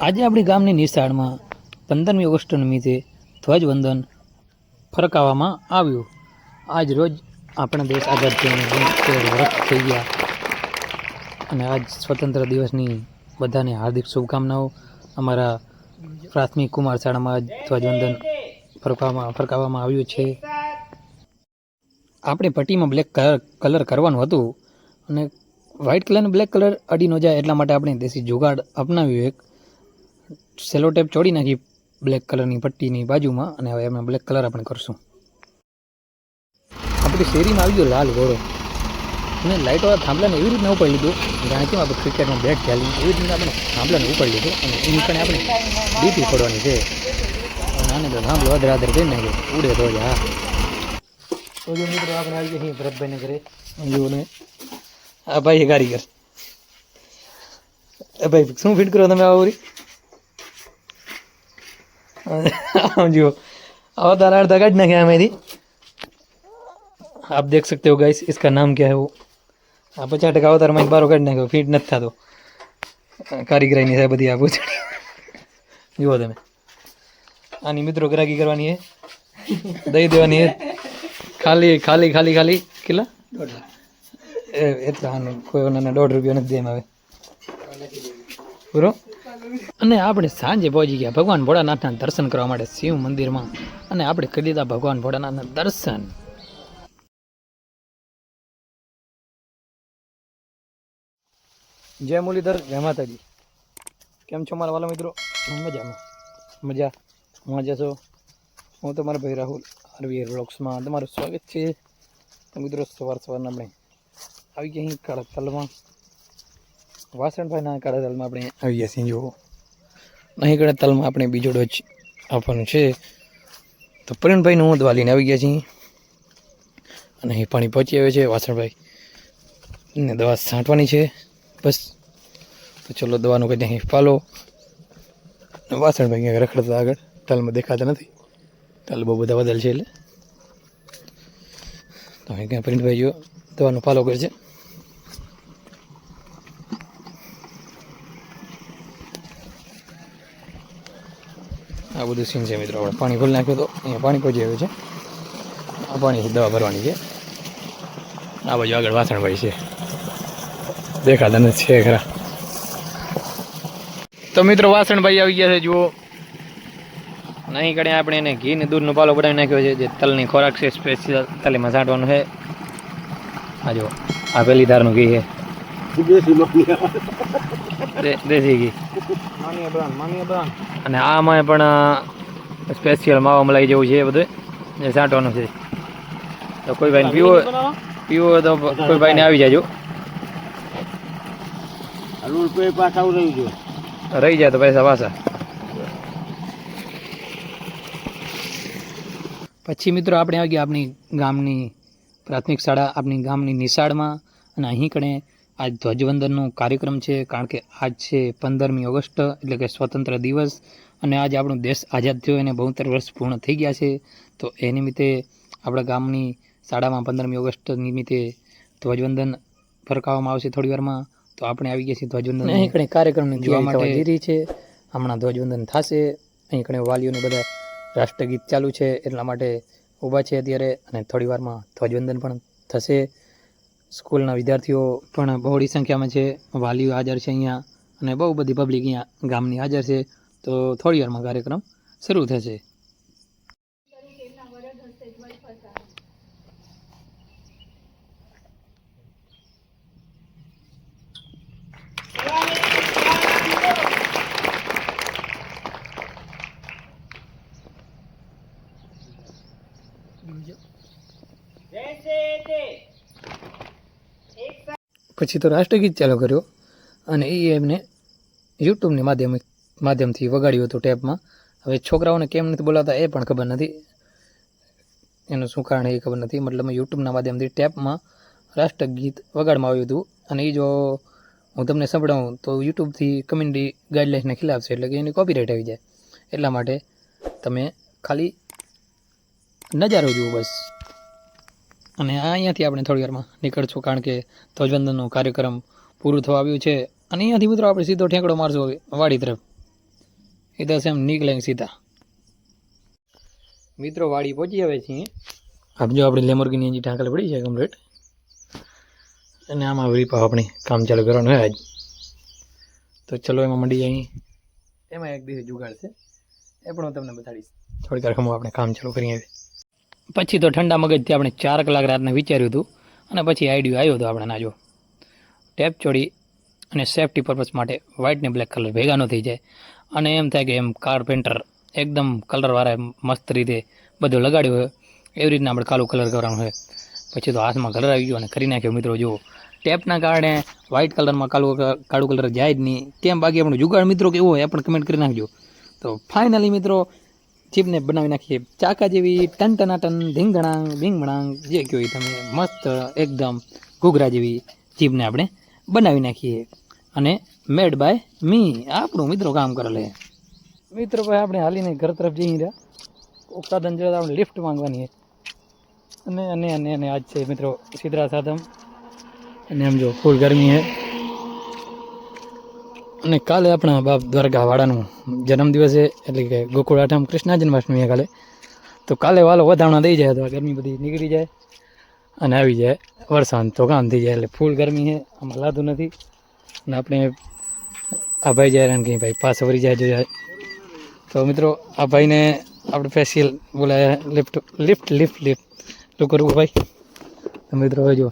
આજે આપણી ગામની નિશાળમાં પંદરમી ઓગસ્ટ નિમિત્તે ધ્વજવંદન ફરકાવવામાં આવ્યું. આજ રોજ આપણા દેશ આઝાદ થઈને વર્ષ થઈ ગયા. અને આજ સ્વતંત્ર દિવસની બધાને હાર્દિક શુભકામનાઓ. અમારા પ્રાથમિક કુમાર શાળામાં આજ ધ્વજવંદન ફરકાવવામાં ફરકાવવામાં આવ્યું છે. આપણે પટ્ટીમાં બ્લેક કલર કલર કરવાનું હતું. અને વ્હાઇટ કલર અને બ્લેક કલર અડી ન જાય એટલા માટે આપણે દેશી જુગાડ અપનાવ્યું એક. સેલો ટેપ ચોડી નાખી બ્લેક કલરની પટ્ટીની બાજુમાં અને હવે અમે બ્લેક કલર આપણે કરશું. આપણી શેરીમાં આવી ગયો લાલ ઘોડો અને લાઇટવાળા થાંભલાને એવી રીતના ઉપાડી લીધું, જાણે કેમ આપણે ક્રિકેટમાં બેટ ચાલી એવી રીતના આપણે થાંભલાને ઉપાડી લીધો અને એની કણે આપણે ડીપી ફોડવાની છે. આને તો થાંભલો અધર અધર કરી નાખ્યો. ઉડે તો હા તો જો મિત્રો, આપણે આવી ગયા છીએ ભરતભાઈને ઘરે. જોને આ ભાઈ કારીગર ભાઈ, શું ફિટ કરો તમે આવરી આમ જુઓ आवा तारा अर्धा काट नाखे मेरी आप देख सकते हो गाइस इसका नाम क्या है वो આ પચાસ ટકા અવતાર માં બારો કાઢી નાખ્યો ફીટ નથી થતો કારીગરાઈની સાહેબ બધી આ પૂછડી જુઓ તમે આની મિત્રો ગ્રાહકી કરવાની છે દઈ દેવાની છે ખાલી ખાલી ખાલી ખાલી કેટલા એ એટલા આનું કોઈ ઓનાને દોઢ રૂપિયા નથી દે એમ હવે પૂરો અને આપણે સાંજે પહોંચી ગયા ભગવાન ભોળાનાથના દર્શન કરવા માટે શિવ મંદિરમાં. અને આપણે કરી લીધા ભગવાન ભોળાનાથના દર્શન. જય મુરલીધર, જય માતાજી. કેમ છો મારા વાલા મિત્રો? મજામાં. મજા. મજા છો. હું તમારા ભાઈ રાહુલ આરવી બ્લોગ્સમાં તમારું સ્વાગત છે. મિત્રો સવાર સવારના આપણે આવી ગયા અહીં કાળા તલમાં. વાસણભાઈના કાળા આપણે આવી ગયા છીએ, જુઓ. અહીં કાળા તલમાં આપણે બીજો ડોજ આપવાનું છે. તો પ્રવીણભાઈનું હું દવા લઈને આવી ગયા છીએ. અને અહીં પાણી પહોંચી આવે છે, વાસણભાઈ. ને દવા છાંટવાની છે, બસ. તો ચલો દવાનું કંઈ અહીં પાલો વાસણભાઈ ક્યાંક રખડતા આગળ, તલમાં દેખાતા નથી. તલ બહુ બધા બદલ છે એટલે. તો અહીં ક્યાં પ્રિન્ટભાઈ જો દવાનો પાલો કરે આ બધું સીન છે મિત્રો આપણે. પાણી ખોલી નાખ્યું તો અહીંયા પાણી પહોંચી આવ્યું છે. આ પાણીથી દવા ભરવાની છે. આ બાજુ આગળ વાસણભાઈ છે. દેખાતા નથી છે ખરા. તો મિત્રો વાસણભાઈ આવી ગયા છે, જુઓ. નહીં કડે આપણે એને ઘી ને દૂધનો પાલો બનાવી નાખ્યો છે, જે તલની ખોરાક છે સ્પેશિયલ તલીમાં છાંટવાનું છે. આ જો આ પહેલી ધારનું ઘી છે. દેશી ઘી. અને આમાં પણ સ્પેશિયલ માવા મલાઈ જેવું છે એ બધું. એ છાંટવાનું છે. તો કોઈ ભાઈને પીવો પીવો તો કોઈ ભાઈને આવી જાજો. રહી જાય તો પૈસા પાછા. પછી મિત્રો આપણે આવી ગયા આપણી ગામની પ્રાથમિક શાળા આપણી ગામની નિશાળમાં. અને અહીં કણે આજ ધ્વજવંદનનો કાર્યક્રમ છે કારણ કે આજ છે પંદરમી ઓગસ્ટ એટલે કે સ્વતંત્ર દિવસ. અને આજ આપણો દેશ આઝાદ થયો એને બોતેર વર્ષ પૂર્ણ થઈ ગયા છે. તો એ નિમિત્તે આપણા ગામની શાળામાં પંદરમી ઓગસ્ટ નિમિત્તે ધ્વજવંદન ફરકાવવામાં આવશે થોડી વારમાં. તો આપણે આવી ગયા છીએ ધ્વજવંદન અહીં કાર્યક્રમને જોવા માટે. જઈ છે. હમણાં ધ્વજવંદન થશે. અહીં કણે વાલીઓને બધા રાષ્ટ્રગીત ચાલુ છે એટલા માટે ઊભા છે અત્યારે. અને થોડી વારમાં ધ્વજવંદન પણ થશે. સ્કૂલના વિદ્યાર્થીઓ પણ બહોળી સંખ્યામાં છે. વાલીઓ હાજર છે અહીંયા અને બહુ બધી પબ્લિક અહીંયા ગામની હાજર છે. તો થોડી વારમાં કાર્યક્રમ શરૂ થશે. પછી તો રાષ્ટ્રગીત ચાલુ કર્યો અને એ એમને યુટ્યુબની માધ્યમ માધ્યમથી વગાડ્યું હતું ટેપમાં હવે છોકરાઓને કેમ નથી બોલાવતા એ પણ ખબર નથી. એનું શું કારણ એ ખબર નથી. મતલબ યુટ્યુબના માધ્યમથી ટેપમાં રાષ્ટ્રગીત વગાડવામાં આવ્યું હતું. અને એ જો હું તમને સંભળાવું તો યુટ્યુબથી કમ્યુનિટી ગાઈડલાઇન્સને ખિલાફ છે એટલે કે એની કોપીરાઇટ આવી જાય. એટલા માટે તમે ખાલી નજારો જુઓ બસ. અને આ અહીંયાથી આપણે થોડી વારમાં નીકળશું કારણ કે ધ્વજવંદનનો કાર્યક્રમ પૂરું થવા આવ્યું છે. અને અહીંયાથી મિત્રો આપણે સીધો ઠેકડો મારશું હવે વાડી તરફ. દસ એમ નીકળે સીધા. મિત્રો વાડી પહોંચી આવે છે આપ જો આપણી લેમોર્ગીની હજી ઢાંકલ પડી છે કમ્પ્લીટ અને આમાં વીપા આપણે કામ ચાલુ કરવાનું હોય આજ. તો ચલો એમાં મંડી જાય એમાં એક દિવસ જુગાડ છે. એ પણ હું તમને બતાડીશ. થોડીક વાર આપણે કામ ચાલુ કરીએ. પછી તો ઠંડા મગજથી આપણે ચાર કલાક રાતને વિચાર્યું હતું અને પછી આઈડિયો આવ્યો હતો આપણે નાજો ટેપ ચોડી અને સેફટી પર્પઝ માટે વ્હાઇટ ને બ્લેક કલર ભેગા ન થઈ જાય. અને એમ થાય કે એમ કારપેન્ટર એકદમ કલરવાળા મસ્ત રીતે બધું લગાડ્યું હોય, એવી રીતના આપણે કાળું કલર કરવાનું હોય. પછી તો હાથમાં કલર આવી ગયો અને કરી નાખ્યો. મિત્રો, જુઓ, ટેપના કારણે વ્હાઇટ કલરમાં કાળું કાળું કલર જાય જ નહીં. તેમ બાકી આપણું જુગાડ મિત્રો કેવો હોય એ પણ કમેન્ટ કરી નાખજો. તો ફાઇનલી મિત્રો જીપને બનાવી નાખીએ. ચાકા જેવી ટન ટનાટન ધીંગણાંગ ભીંગણાંગ જે કહો તમે મસ્ત એકદમ ઘૂઘરા જેવી ચીપને આપણે બનાવી નાખીએ. અને મેડ બાય મી આપણું મિત્રો કામ કરે મિત્રો ભાઈ, આપણે હાલીને ઘર તરફ જઈ રહ્યા. ઉત્પાદન જોઈએ આપણે લિફ્ટ માંગવાની અને અને અને અને આજ છે મિત્રો સિદ્રા સાતમ અને આમ જો ફૂલ ગરમી છે. અને કાલે આપણા બાપ દ્વારકાવાળાનું જન્મદિવસ છે એટલે કે ગોકુળ આઠમ કૃષ્ણ જન્માષ્ટમી છે કાલે તો કાલે વાલો વધામણા દઈ જાય તો આ ગરમી બધી નીકળી જાય અને આવી જાય વરસાદ તો કામ થઈ જાય એટલે ફૂલ ગરમી છે આમાં લાતું નથી અને આપણે આ ભાઈ જાય ને કંઈ ભાઈ પાછો વળી જાય જોઈએ તો મિત્રો આ ભાઈને આપણે ફેશિયલ બોલાયા લિફ્ટ લિફ્ટ લિફ્ટ લિફ્ટ શું કરવું ભાઈ તો મિત્રો હવે જો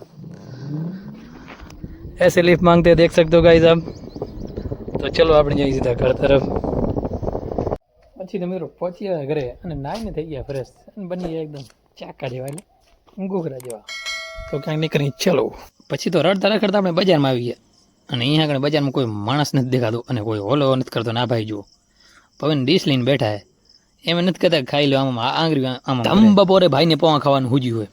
ऐसे लिफ्ट मांगते हैं, देख सकते हो गाइस आप તો ચલો આપણે જઈએ સીધા ઘર તરફ. પછી તો મિત્રો પહોંચી આવ્યા ઘરે અને નાઈને થઈ ગયા ફ્રેશ અને બની ગયા એકદમ ચાકા જેવા એટલે ઘૂઘરા જેવા. તો ક્યાંક નીકળી ચલો. પછી તો રડતા રખડતા આપણે બજારમાં આવી ગયા અને અહીંયા આગળ બજારમાં કોઈ માણસ નથી દેખાતો અને કોઈ ઓલો નથી કરતો. ના ભાઈ જુઓ. પવન ડીશ લઈને બેઠા હે. એમ નથી કહેતા ખાઈ લો આમ આંગળી આમ ધમ બપોરે ભાઈને પોવા ખાવાનું હુજ્યું હોય.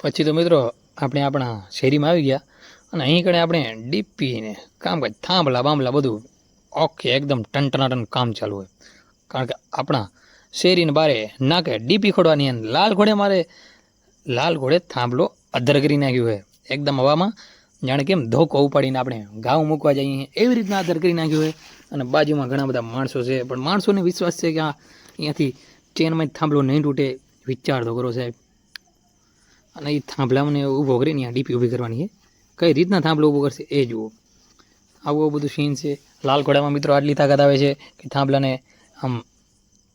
પછી તો મિત્રો આપણે આપણા શેરીમાં આવી ગયા. અને અહીં કણે આપણે ડીપીને કામ કામકાજ થાંભલા બાંભલા બધું ઓકે એકદમ ટનટનાટન કામ ચાલુ હોય. કારણ કે આપણા શેરીને બારે નાકે ડીપી ખોડવાની અને લાલ ઘોડે મારે લાલ ઘોડે થાંભલો અધર કરી નાખ્યું હોય. એકદમ હવામાં જાણે કેમ ધોકો ઉપાડીને આપણે ઘાવ મૂકવા જઈએ એવી રીતના અધર કરી નાખ્યું હોય. અને બાજુમાં ઘણા બધા માણસો છે, પણ માણસોને વિશ્વાસ છે કે આ અહીંયાથી ચેનમાં જ થાંભલો નહીં તૂટે વિચાર તો કરો સાહેબ. અને એ થાંભલાને ઊભો કરીને ડીપી ઊભી કરવાની છે. કઈ રીતના થાંભલો ઊભો કરશે એ જુઓ. આવું બધું સીન છે. લાલ ઘોડામાં મિત્રો આટલી તાકાત આવે છે કે થાંભલાને આમ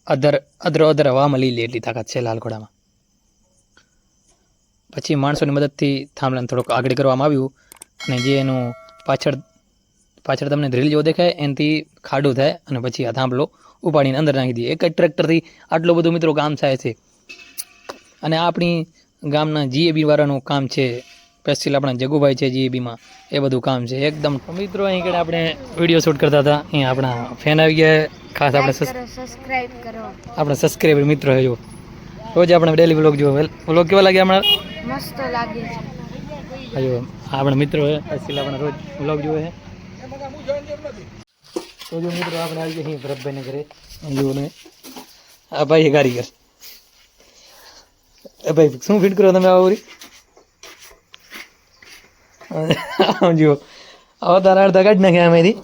અધર, અધરો, અધર હવામાં લઈ લે એટલી તાકાત છે લાલ ઘોડામાં. પછી માણસોની મદદથી થાંભલાને થોડોક આગળ કરવામાં આવ્યું અને જે એનું પાછળ પાછળ તમને ડ્રીલ જેવો દેખાય એનાથી ખાડું થાય અને પછી આ થાંભલો ઉપાડીને અંદર નાખી દઈએ. એક જ ટ્રેક્ટરથી આટલું બધું મિત્રો કામ થાય છે. અને આપણી ગામના જીએબી વાળાનું કામ છે સ્પેશિયલ આપણા જગુભાઈ છે જીએબીમાં એ બધું કામ છે. એકદમ મિત્રો અહીં કಡೆ આપણે વીડિયો શૂટ કરતા હતા. અહીંયા આપણા ફેન આવી ગયા. ખાસ આપણે સબસ્ક્રાઇબ કરો આપણા સબસ્ક્રાઈબર મિત્રો જો. રોજ આપણે ડેલી વ્લોગ જોવો વ્લોગ કેવા લાગે હમણાં? મસ્ત લાગે છે. હજુ આપણા મિત્રો છે સ્પેશિયલ આપણે રોજ વ્લોગ જોવે છે તો જો મિત્રો આપણે આવી ગયા ભરતભાઈને ઘરે. જુઓ ને આ ભાઈ કારીગર એ ભાઈ શું ફિટ કરો તમે આવરી આમ જુઓ आवा तारा अर्धा काटना क्या है मेरी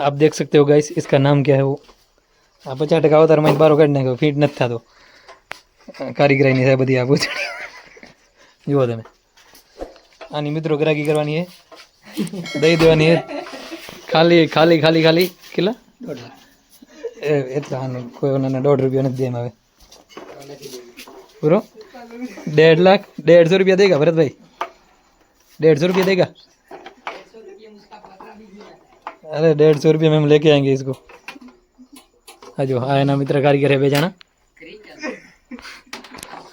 आप देख सकते हो गाइस इसका नाम क्या है वो આ પચાસ ટકા અવતાર માં બારો કાઢી નાખ્યો ફીટ નથી થતો કારીગરાઈની સાહેબ બધી આ પૂછડી જુઓ તમે આની મિત્રો ગ્રાહકી કરવાની છે દઈ દેવાની છે ખાલી ખાલી ખાલી ખાલી કેટલા એ એટલા આનું કોઈ ઓનાને દોઢ રૂપિયા નથી દેમ આવે પૂરો डेढ़ लाख डेढ़ सौ रुपया देगा भरत भाई डेढ़ सौ रुपया देगा अरे डेढ़ सौ रुपया में हम लेके आएंगे इसको હા જો આ એના મિત્ર કારીગર હે બે જણા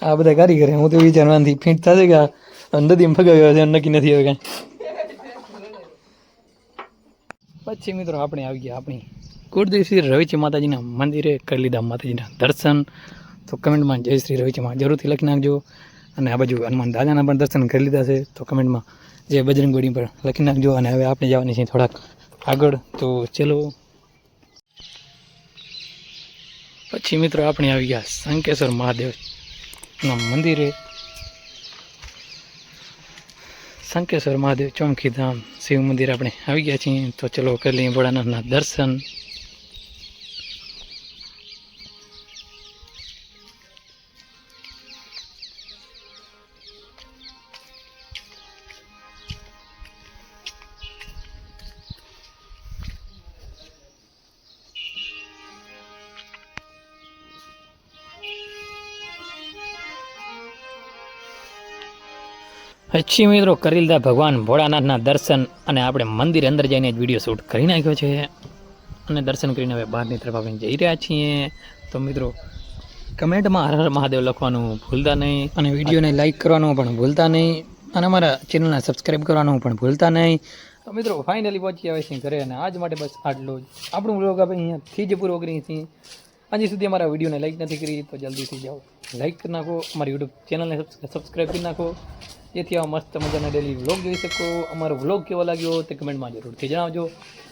આ બધા કારીગર હે હું તો વિચારવાથી ફીટ થશે કે આ નદીમાં ફગાવ્યો છે નક્કી નથી હવે કાંઈ પછી મિત્રો આપણે આવી ગયા આપણી કુળદેવ શ્રી રવિચી માતાજીના મંદિરે કરી લીધા માતાજીના દર્શન તો કમેન્ટમાં જય શ્રી રવિચીમાં જરૂરથી લખી નાખજો અને આ બાજુ હનુમાન દાદાના પણ દર્શન કરી લીધા છે તો કમેન્ટમાં જય બજરંગબળી પર લખી નાખજો અને હવે આપણે જવાની છીએ થોડાક આગળ. તો ચલો. પછી મિત્રો આપણે આવી ગયા શંકેશ્વર મહાદેવના મંદિરે. શંકેશ્વર મહાદેવ, ચોમખી ધામ, શિવ મંદિર આપણે આવી ગયા છીએ. તો ચલો કરી લઈએ ભોળાનાથના દર્શન. પછી મિત્રો કરી લીધા ભગવાન ભોળાનાથના દર્શન અને આપણે મંદિર અંદર જઈને જ વીડિયો શૂટ કરી નાખ્યો છે. અને દર્શન કરીને હવે બહારની તરફ આપણે જઈ રહ્યા છીએ. તો મિત્રો કમેન્ટમાં હર હર મહાદેવ લખવાનું ભૂલતા નહીં. અને વિડીયોને લાઇક કરવાનું પણ ભૂલતા નહીં. અને અમારા ચેનલને સબસ્ક્રાઈબ કરવાનું પણ ભૂલતા નહીં. તો મિત્રો ફાઇનલી પહોંચી આવે છે ઘરે અને આજ માટે બસ આટલું જ. આપણું બ્લોગ આપણે અહીંયાથી જ પૂરો કરીએ છીએ હજી સુધી અમારા વિડીયોને લાઇક નથી કરી તો જલ્દીથી જાઓ. લાઈક કરી નાખો, અમારી યુટ્યુબ ચેનલને સબસ્ક્રાઈબ કરી નાખો. જેથી આવા મસ્ત મજાના ડેલી વ્લોગ જોઈ શકો. અમારો વ્લોગ કેવો લાગ્યો તે કમેન્ટમાં જરૂરથી જણાવજો.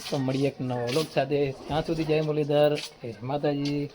તો મળીએ એક નવો વ્લોગ સાથે. ત્યાં સુધી જય મુરલીધર. જય માતાજી.